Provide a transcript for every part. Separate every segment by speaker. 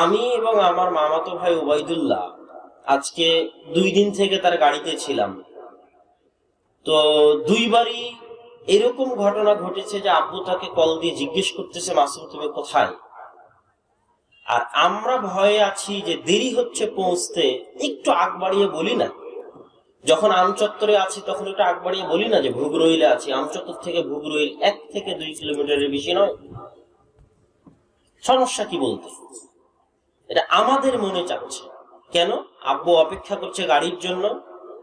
Speaker 1: আমি এবং আমার মামাতো ভাই ওবায়দুল্লাহ আজকে দুই দিন থেকে তার গাড়িতে ছিলাম। তো দুইবারই এরকম ঘটনা ঘটেছে যে আব্বু তাকে কল দিয়ে জিজ্ঞেস করতেছে, মাসুম, তুমি কোথায়? আর আমরা ভয়ে আছি যে দেরি হচ্ছে পৌঁছতে, একটু আগ বাড়িয়ে বলি না। যখন আমচত্বরে আছি তখন একটু আগ বাড়িয়ে বলি না যে ভুগরইলে আছি। আমচত্বর থেকে ভুগরইল এক থেকে দুই কিলোমিটারের বেশি নয়। সমস্যা কি বলতে? এটা আমাদের মনে চাচ্ছে কেন? আব্বু অপেক্ষা করছে গাড়ির জন্য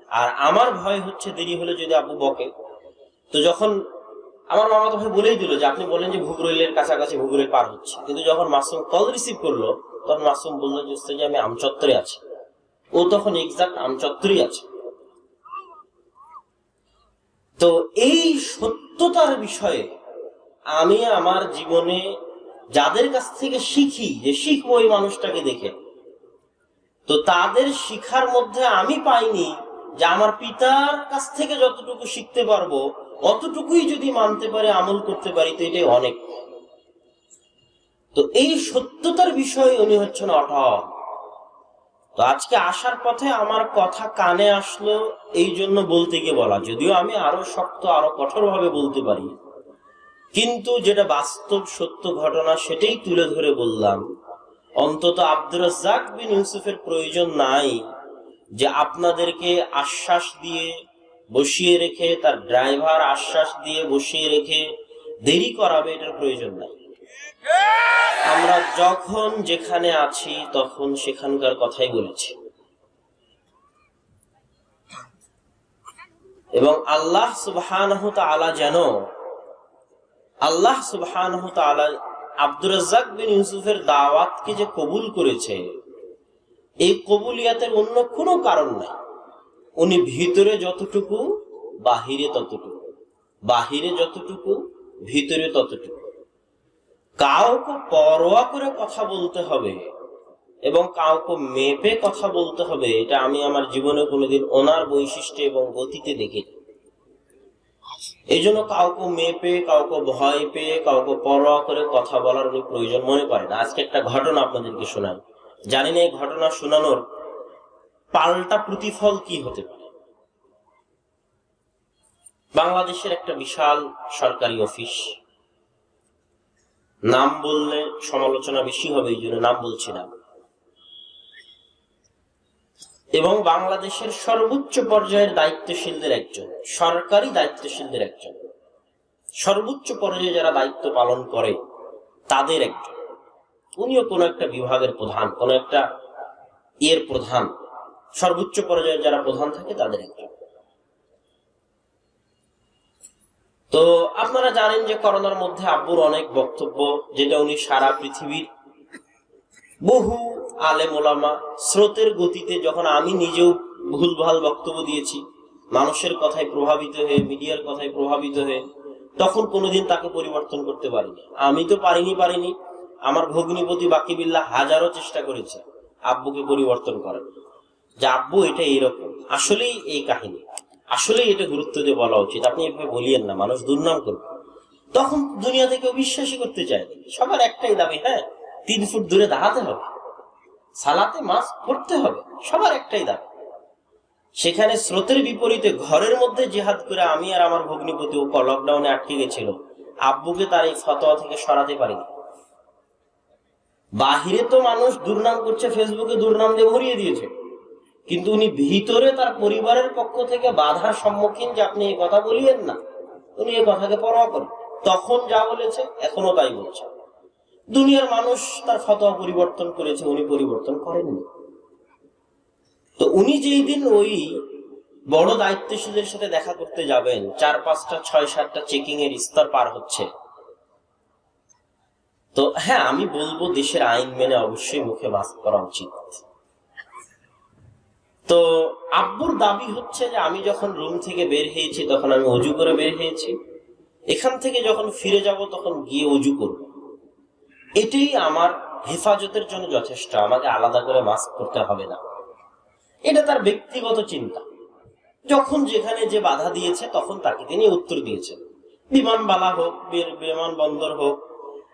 Speaker 1: আর আমার ভয় হচ্ছে দেরি হলে যদি আব্বু বকে। তো যখন আমার মামা তো ভাই বলেই দিল যে আপনি বললেন যে ভুগরইলের কাছাকাছি ভুগরইল পার হচ্ছে। কিন্তু যখন মাসুম কল রিসিভ করল তখন মাসুম বলল যে "ওস্তাদ জি, আমি আমচত্বরে আছি। ও তখন এক্সাক্ট আমচত্বরই আছে। তো এই সত্যতার বিষয়ে আমি আমার জীবনে যাদের কাছ থেকে শিখি যে শিখব ওই মানুষটাকে দেখে। তো তাদের শিখার মধ্যে আমি পাইনি যে আমার পিতার কাছ থেকে যতটুকু শিখতে পারব, অতটুকুই যদি মানতে পারে, আমল করতে পারি, তো এটাই অনেক। তো এই সত্যতার বিষয়ে উনি হচ্ছেন অটল। তো আজকে আসার পথে আমার কথা কানে আসলো, এই জন্য বলতে গিয়ে বলা। যদিও আমি আরও শক্ত, আরও কঠোর ভাবে বলতে পারি। কিন্তু যেটা বাস্তব সত্য ঘটনা সেটাই তুলে ধরে বললাম, অন্তত আব্দুর রাজ্জাক বিন ইউসুফের প্রয়োজন নাই যে আপনাদেরকে আশ্বাস দিয়ে বসিয়ে রেখে, তার ড্রাইভার আশ্বাস দিয়ে বসিয়ে রেখে দেরি করাবে, এটার প্রয়োজন নাই। আমরা যখন যেখানে আছি, তখন সেখানকার কথাই বলেছি। এবং আল্লাহ সুবহানাহু তাআলা যেন আল্লাহ সুবহানাহু তাআলা আব্দুর রাজ্জাক বিন ইউসুফের দাওয়াতকে যে কবুল করেছে, এই কবুলিয়াতের অন্য কোনো কারণ নাই। উনি ভিতরে যতটুকু, বাহিরে ততটুকু। বাহিরে যতটুকু, ভিতরে ততটুকু। কাউকে পরোয়া করে কথা বলতে হবে এবং কাউকে মেপে কথা বলতে হবে, এটা আমি আমার জীবনে কোনোদিন ওনার বৈশিষ্ট্য এবং গতিতে দেখিনি। এই জন্য কাউকে মেপে কাউকে ভয় পেয়ে, কাউকে পরোয়া করে কথা বলার উনি প্রয়োজন মনে করেন। আজকে একটা ঘটনা আপনাদেরকে শোনান জানি না এই ঘটনা শোনানোর পাল্টা প্রতিফল কি হতে পারে। বাংলাদেশের একটা বিশাল সরকারি অফিস। নাম বললে সমালোচনা বেশি হবে এই জন্য নাম বলছি না। এবং বাংলাদেশের সর্বোচ্চ পর্যায়ের দায়িত্বশীলদের একজন, সরকারি দায়িত্বশীলদের একজন। সর্বোচ্চ পর্যায়ে যারা দায়িত্ব পালন করে, তাদের একজন। উনিও কোনো একটা বিভাগের প্রধান, কোনো একটা এর প্রধান। সর্বোচ্চ পর্যায়ে যারা প্রধান থাকে, তাদের একজন। তো আপনারা জানেন যে করোনার মধ্যে আব্বুর অনেক বক্তব্য, যেটা উনি সারা পৃথিবীর বহু আলেম ওলামা, স্রোতের গতিতে যখন আমি নিজেও ভুলভাল বক্তব্য দিয়েছি, মানুষের কথায় প্রভাবিত হয়ে, মিডিয়ার কথায় প্রভাবিত হয়ে, তখন কোনোদিন তাকে পরিবর্তন করতে পারিনি। আমি তো পারিনি পারিনি। আমার ভগ্নিপতি বাকিবিল্লা হাজারো চেষ্টা করেছে আব্বুকে পরিবর্তন করার। যে আব্বু, এটা এইরকম। আসলেই এই কাহিনী। আসলেই এটা গুরুত্ব দিয়ে বলা উচিত। আপনি এভাবে বলিয়েন না, মানুষ দুর্নাম করবে। তখন দুনিয়া থেকে বিশ্বাসই করতে চায় সবার একটাই দাবি হ্যাঁ তিন ফুট দূরে দাঁড়াতে হবে। সালাতে মাছ পড়তে হবে, সবার একটাই দাবি। সেখানে স্রোতের বিপরীতে ঘরের মধ্যে জেহাদ করে আমি আর আমার ভগ্নিপতি ও লকডাউনে আটকে গেছিল। আব্বুকে তার এই ফতোয়া থেকে সরাতে পারিনি। বাহিরে তো মানুষ দুর্নাম করছে, ফেসবুকে দুর্নাম দিয়ে ভরিয়ে দিয়েছে। কিন্তু উনি ভিতরে তার পরিবারের পক্ষ থেকে বাধার সম্মুখীন যে আপনি এই কথা বলিয়েন না, উনি এই কথাকে পরোয়া করেন। তখন যা বলেছে, এখনও তাই বলছে। দুনিয়ার মানুষ তার ফতোয়া পরিবর্তন করেছে, উনি পরিবর্তন করেননি। তো উনি যেই দিন ওই বড় দায়িত্বশীলের সাথে দেখা করতে যাবেন, চার পাঁচটা, ছয় সাতটা চেকিং এর স্তর পার হচ্ছে। তো হ্যাঁ আমি বলব দেশের আইন মেনে অবশ্যই মুখে বাস করা উচিত। তো আব্বুর দাবি হচ্ছে যে আমি যখন রুম থেকে বের হয়েছি, তখন আমি অজু করে বের হয়েছি। এখান থেকে যখন ফিরে যাব, তখন গিয়ে অজু করব। এটাই আমার হেফাজতের জন্য যথেষ্ট। আমাকে আলাদা করে মাস্ক করতে হবে না। এটা তার ব্যক্তিগত চিন্তা। যখন যেখানে যে বাধা দিয়েছে, তখন তাকে তিনি উত্তর দিয়েছেন। বিমানবালা হোক বিমানবন্দর হোক,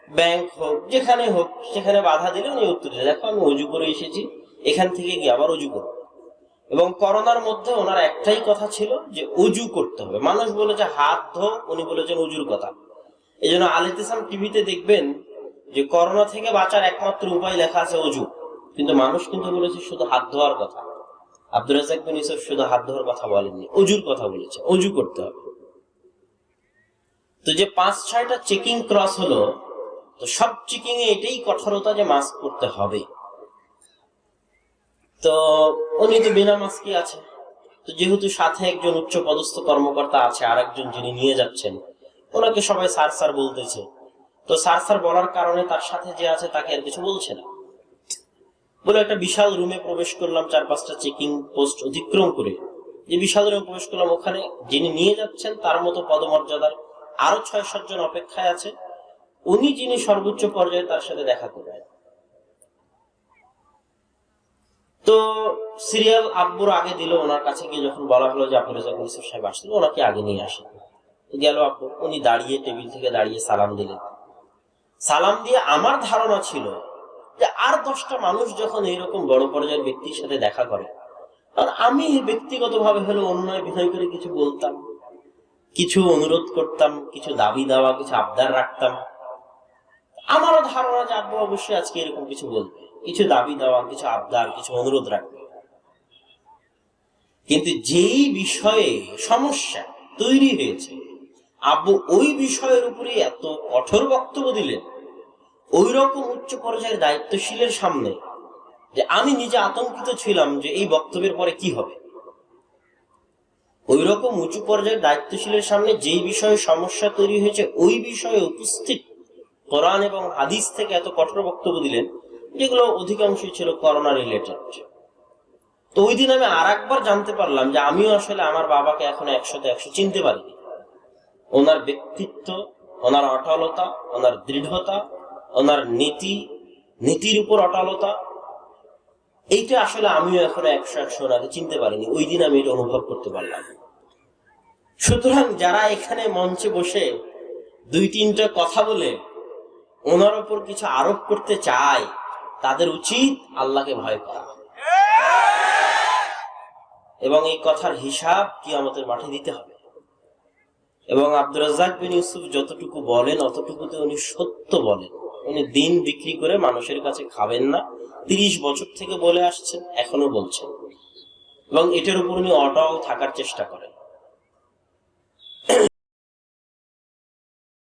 Speaker 1: ব্যাংক হোক, যেখানে হোক, সেখানে বাধা দিলে উনি উত্তর দিলেন। দেখো, আমি অজু করে এসেছি, এখান থেকে গিয়ে আবার অজু করব। এবং করোনার মধ্যে ওনার একটাই কথা ছিল যে অজু করতে হবে। মানুষ বলেছে, হাত ধো। উনি বলেছেন অজুর কথা। এই জন্য আলিতিসাম টিভিতে দেখবেন যে করোনা থেকে বাঁচার একমাত্র উপায় লেখা আছে অজু। কিন্তু মানুষ কিন্তু বলেছে শুধু হাত ধোয়ার কথা। আব্দুল রাজাক বিন ইউসুফ শুধু হাত ধোয়ার কথা বলেননি, অজুর কথা বলেছে, অজু করতে হবে। তো যে পাঁচ ছয়টা চেকিং ক্রস হলো, তো সব চেকিং এ এটাই কঠোরতা যে মাস্ক পরতে হবে। তো উনি তো বিনা মাস্কই আছে। তো যেহেতু সাথে একজন উচ্চ পদস্থ কর্মকর্তা আছে আর একজন যিনি নিয়ে যাচ্ছেন, ওনাকে সবাই স্যার স্যার বলতেছে। তো স্যার স্যার বলার কারণে তার সাথে যে আছে তাকে আর কিছু বলছে না। বলে একটা বিশাল রুমে প্রবেশ করলাম চার পাঁচটা চেকিং পোস্ট অতিক্রম করে। যে বিশাল রুমে প্রবেশ করলাম, ওখানে যিনি নিয়ে যাচ্ছেন, তার মতো পদমর্যাদার আরও ছয় সাতজন অপেক্ষায় আছে। উনি যিনি সর্বোচ্চ পর্যায়ে তার সাথে দেখা করবেন। তো সিরিয়াল আব্বুর আগে দিল, ওনার কাছে গিয়ে যখন বলা হলো যে আব্বুর রাজাক ইউসুফ সাহেব আসছিল ওনাকে আগে নিয়ে আসেন। গেল আব্বু উনি দাঁড়িয়ে, টেবিল থেকে দাঁড়িয়ে সালাম দিলেন। সালাম দিয়ে আমার ধারণা ছিল যে আর দশটা মানুষ যখন এইরকম বড় পর্যায়ের ব্যক্তির সাথে দেখা করে, আর আমি ব্যক্তিগতভাবে হলো অন্যায় বিনয় করে কিছু বলতাম, কিছু অনুরোধ করতাম, কিছু দাবি দেওয়া, কিছু আবদার রাখতাম। আমারও ধারণা যে আব্বু অবশ্যই আজকে এরকম কিছু বলবে, কিছু দাবি দেওয়া, কিছু আবদার, কিছু অনুরোধ রাখবে। কিন্তু যেই বিষয়ে সমস্যা তৈরি হয়েছে আব্বু ওই বিষয়ের উপরে এত কঠোর বক্তব্য দিলেন। ওই রকম উচ্চ পর্যায়ের দায়িত্বশীলের সামনে যে আমি নিজে আতঙ্কিত ছিলাম যে এই বক্তব্যের পরে কি হবে। ওই রকম উঁচু পর্যায়ের দায়িত্বশীলের সামনে যেই বিষয়ে সমস্যা তৈরি হয়েছে, ওই বিষয়ে উপস্থিত কোরআন এবং হাদিস থেকে এত কঠোর বক্তব্য দিলেন, যেগুলো অধিকাংশই ছিল করোনা রিলেটেড তো ওই দিন আমি আর জানতে পারলাম যে আমিও আসলে আমার বাবাকে এখন একশোতে একশো চিনতে পারিনি। ওনার ব্যক্তিত্ব, ওনার অটলতা ওনার দৃঢ়তা, ওনার নীতি, নীতির উপর অটলতা এইটা আসলে আমিও এখন একশো একশো ওনাকে চিনতে পারিনি। ওই দিন আমি এটা অনুভব করতে পারলাম। সুতরাং যারা এখানে মঞ্চে বসে দুই তিনটা কথা বলে ওনার ওপর কিছু আরোপ করতে চায়, তাদের উচিত আল্লাহকে ভয় করা। এবং এই কথার হিসাব কি আমাদের মাঠে দিতে হবে। এবং আব্দুর রাজাক বিন ইউসুফ যতটুকু বলেন, অতটুকুতে উনি সত্য বলেন। উনি দিন বিক্রি করে মানুষের কাছে খাবেন না। তিরিশ বছর থেকে বলে আসছেন, এখনও বলছেন। এবং এটার উপর উনি অটল থাকার চেষ্টা করেন।